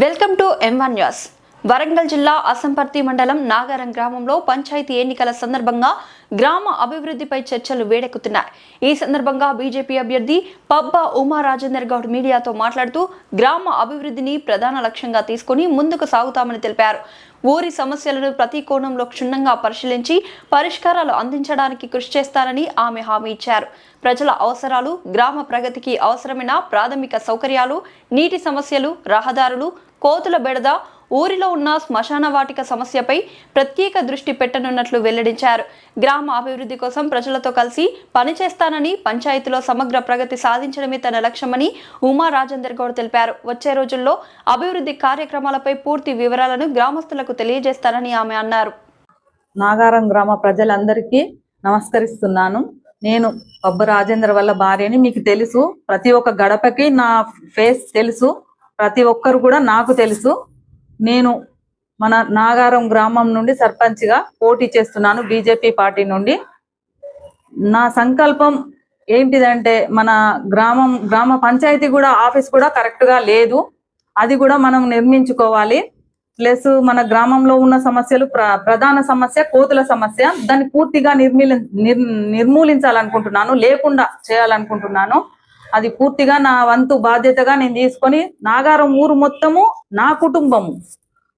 Welcome to M1 News. Warangal జిల్లా అసంపర్తి మండలం నాగారం గ్రామంలో పంచాయతీ ఎన్నికల సందర్భంగా గ్రామ అభివృద్ధిపై చర్చలు వేడెక్కుతున్నాయి. ఈ సందర్భంగా బీజేపీ అభ్యర్థి పబ్బా ఉమా రాజేందర్ గౌడ్ మీడియాతో మాట్లాడుతూ గ్రామ అభివృద్ధిని ప్రధాన లక్ష్యంగా తీసుకుని ముందుకు సాగుతామని తెలిపారు. ఊరి సమస్యలను ప్రతి కోణంలో క్షుణ్ణంగా పరిశీలించి పరిష్కారాలు అందించడానికి కృషి చేస్తారని ఆమె హామీ ఇచ్చారు. ప్రజల అవసరాలు గ్రామ ప్రగతికి అవసరమైన ప్రాథమిక సౌకర్యాలు నీటి సమస్యలు రహదారులు కోతుల బెడద ఊరిలో ఉన్న శ్మశాన వాటిక సమస్యపై ప్రత్యేక దృష్టి పెట్టనున్నట్లు వెల్లడించారు. గ్రామ అభివృద్ధి కోసం ప్రజలతో కలిసి పనిచేస్తానని పంచాయతీలో సమగ్ర ప్రగతి సాధించడమే తన లక్ష్యమని ఉమా రాజేందర్ గౌడ్ తెలిపారు. వచ్చే రోజుల్లో అభివృద్ధి కార్యక్రమాలపై పూర్తి వివరాలను గ్రామస్తులకు తెలియజేస్తానని ఆమె అన్నారు. నాగారం గ్రామ ప్రజలందరికీ నమస్కరిస్తున్నాను. నేను పబ్బ రాజేంద్ర వల్ల భార్యని మీకు తెలుసు. ప్రతి ఒక్క గడపకి నా ఫేస్ తెలుసు. ప్రతి ఒక్కరు కూడా నాకు తెలుసు. నేను మన నాగారం గ్రామం నుండి సర్పంచ్గా పోటీ చేస్తున్నాను బీజేపీ పార్టీ నుండి. నా సంకల్పం ఏంటిదంటే మన గ్రామం గ్రామ పంచాయతీ కూడా ఆఫీస్ కూడా కరెక్ట్గా లేదు. అది కూడా మనం నిర్మించుకోవాలి. ప్లస్ మన గ్రామంలో ఉన్న సమస్యలు ప్ర ప్రధాన సమస్య కోతుల సమస్య దాన్ని పూర్తిగా నిర్మూలి నిర్మూలించాలనుకుంటున్నాను లేకుండా చేయాలనుకుంటున్నాను. అది పూర్తిగా నా వంతు బాధ్యతగా నేను తీసుకొని నాగారం ఊరు మొత్తము నా కుటుంబము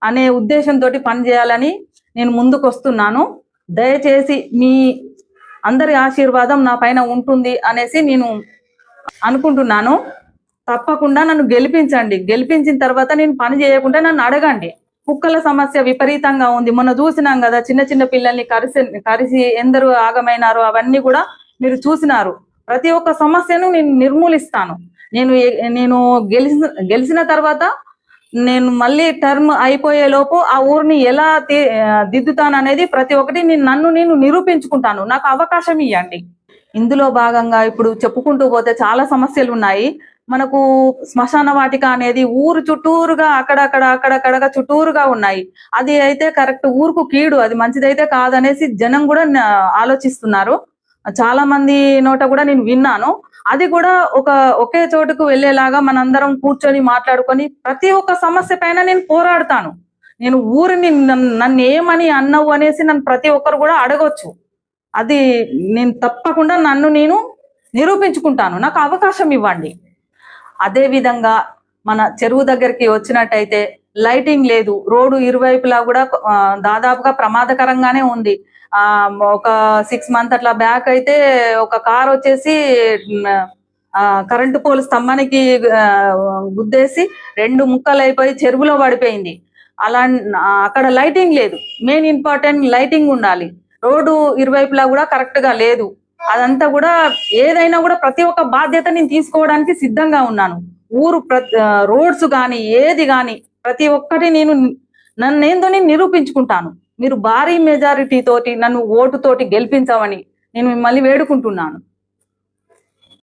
అనే ఉద్దేశంతో పనిచేయాలని నేను ముందుకు వస్తున్నాను దయచేసి మీ అందరి ఆశీర్వాదం నా పైన ఉంటుంది అనేసి నేను అనుకుంటున్నాను. తప్పకుండా నన్ను గెలిపించండి. గెలిపించిన తర్వాత నేను పని చేయకుండా నన్ను అడగండి. కుక్కల సమస్య విపరీతంగా ఉంది. మొన్న చూసినాం కదా చిన్న చిన్న పిల్లల్ని కరిసి కరిసి ఎందరు ఆగమైనారు అవన్నీ కూడా మీరు చూసినారు. ప్రతి ఒక్క సమస్యను నేను నిర్మూలిస్తాను. నేను నేను గెలిచిన గెలిచిన తర్వాత నేను మళ్ళీ టర్మ్ అయిపోయే లోపు ఆ ఊరిని ఎలా దిద్దుతాను అనేది ప్రతి ఒక్కటి నేను నన్ను నేను నిరూపించుకుంటాను. నాకు అవకాశం ఇవ్వండి ఇందులో భాగంగా ఇప్పుడు చెప్పుకుంటూ పోతే చాలా సమస్యలు ఉన్నాయి మనకు శ్మశాన వాటిక అనేది ఊరు చుట్టూరుగా అక్కడక్కడ అక్కడక్కడగా చుట్టూరుగా ఉన్నాయి. అది అయితే కరెక్ట్ ఊరుకు కీడు అది మంచిదైతే కాదనేసి జనం కూడా ఆలోచిస్తున్నారు. చాలా మంది నోట కూడా నేను విన్నాను. అది కూడా ఒక ఒకే చోటుకు వెళ్ళేలాగా మనందరం కూర్చొని మాట్లాడుకొని ప్రతి ఒక్క సమస్య పైన నేను పోరాడతాను. నేను ఊరిని నన్ను నన్ను ఏమని అన్నావు అనేసి నన్ను ప్రతి ఒక్కరు కూడా అడగొచ్చు. అది నేను తప్పకుండా నన్ను నేను నిరూపించుకుంటాను. నాకు అవకాశం ఇవ్వండి. అదే విధంగా మన చెరువు దగ్గరికి వచ్చినట్టయితే లైటింగ్ లేదు. రోడ్డు ఇరువైపులా కూడా దాదాపుగా ప్రమాదకరంగానే ఉంది. ఒక సిక్స్ మంత్ అట్లా బ్యాక్ అయితే ఒక కార్ వచ్చేసి కరెంటు పోల్ స్తంభానికి గుద్దేసి రెండు ముక్కలు అయిపోయి చెరువులో పడిపోయింది. అలా అక్కడ లైటింగ్ లేదు. మెయిన్ ఇంపార్టెంట్ లైటింగ్ ఉండాలి. రోడ్డు ఇరువైపులా కూడా కరెక్ట్గా లేదు. అదంతా కూడా ఏదైనా కూడా ప్రతి ఒక్క బాధ్యత నేను తీసుకోవడానికి సిద్ధంగా ఉన్నాను. ఊరు రోడ్స్ కానీ ఏది కానీ ప్రతి ఒక్కటి నేను నన్నేందో నేను నిరూపించుకుంటాను. మీరు భారీ మెజారిటీ తోటి నన్ను ఓటు తోటి గెలిపించమని నేను మిమ్మల్ని వేడుకుంటున్నాను.